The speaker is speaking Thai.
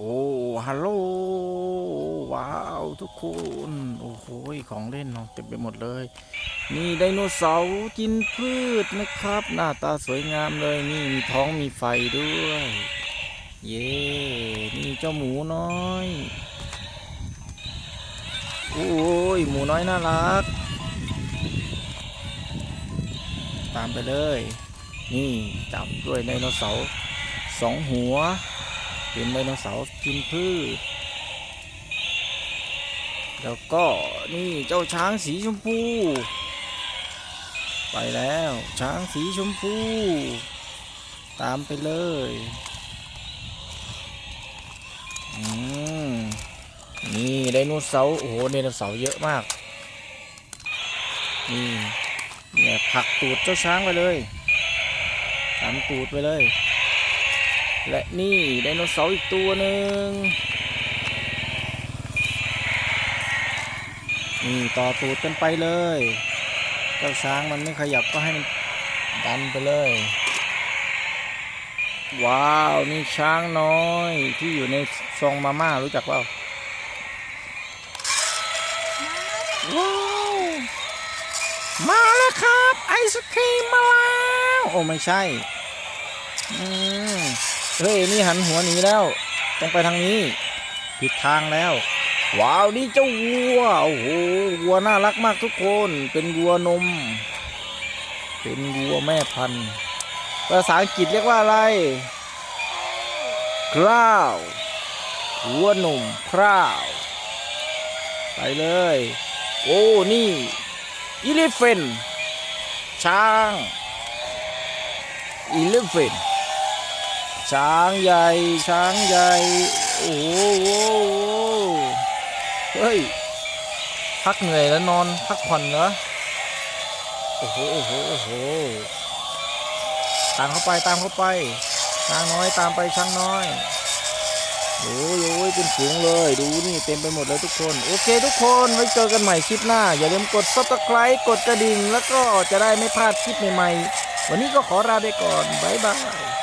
โอ้ฮัลโหลว้าวทุกคน โอ้โหของเล่นเนาะเต็มไปหมดเลย นี่ไดโนเสาร์กินพืชนะครับ หน้าตาสวยงามเลยนี่มีท้องมีไฟด้วย เย้นี่เจ้าหมูน้อยโอ้ยหมูน้อยน่ารัก ตามไปเลย นี่จับด้วยไดโนเสาร์สองหัว เป็นไดโนเสาร์กินพืชแล้วก็นี่เจ้าช้างสีชมพู ไปแล้วช้างสีชมพู ตามไปเลยอืมนี่ไดโนเสาร์โอ้โหไดโนเสาร์เยอะมากนี่เนี่ยผักตูดเจ้าช้างไปเลยตามตูดไปเลย และนี่ไดโนเสาร์อีกตัวหนึ่งนี่ต่อตูดกันไปเลยเจ้าช้างมันไม่ขยับก็ให้มันดันไปเลย ว้าวนี่ช้างน้อยที่อยู่ในซองมาม่ารู้จักเปล่าว้าวมาแล้วครับ ไอศครีมมาแล้ว โอ้ไม่ใช่ อืม เฮ้ยนี่หันหัวหนีแล้ว ต้องไปทางนี้ผิดทางแล้ว ว้าวนี่เจ้าวัวโอ้โหวัวน่ารักมากทุกคน เป็นวัวนม เป็นวัวแม่พันธุ์ภาษาอังกฤษเรียกว่าอะไรคราววัวหนุ่มคราวไปเลย โอ้นี่อีลิเฟนช้างอีลิเฟน ช้างใหญ่ ช้างใหญ่ โอ้โหเฮ้ย พักเหนื่อยแล้วนอนพักผ่อนเหรอ โอ้โห โอ้โห โอ้โห ตามเข้าไป ตามเข้าไป ช้างน้อยตามไปช้างน้อยโอ้ยโอ้ยเป็นฝูงเลย ดูนี่เต็มไปหมดเลยทุกคน โอเคทุกคนไว้เจอกันใหม่คลิปหน้า อย่าลืมกด subscribe กดกระดิ่ง แล้วก็จะได้ไม่พลาดคลิปใหม่ๆ วันนี้ก็ขอลาไปก่อน บ๊ายบาย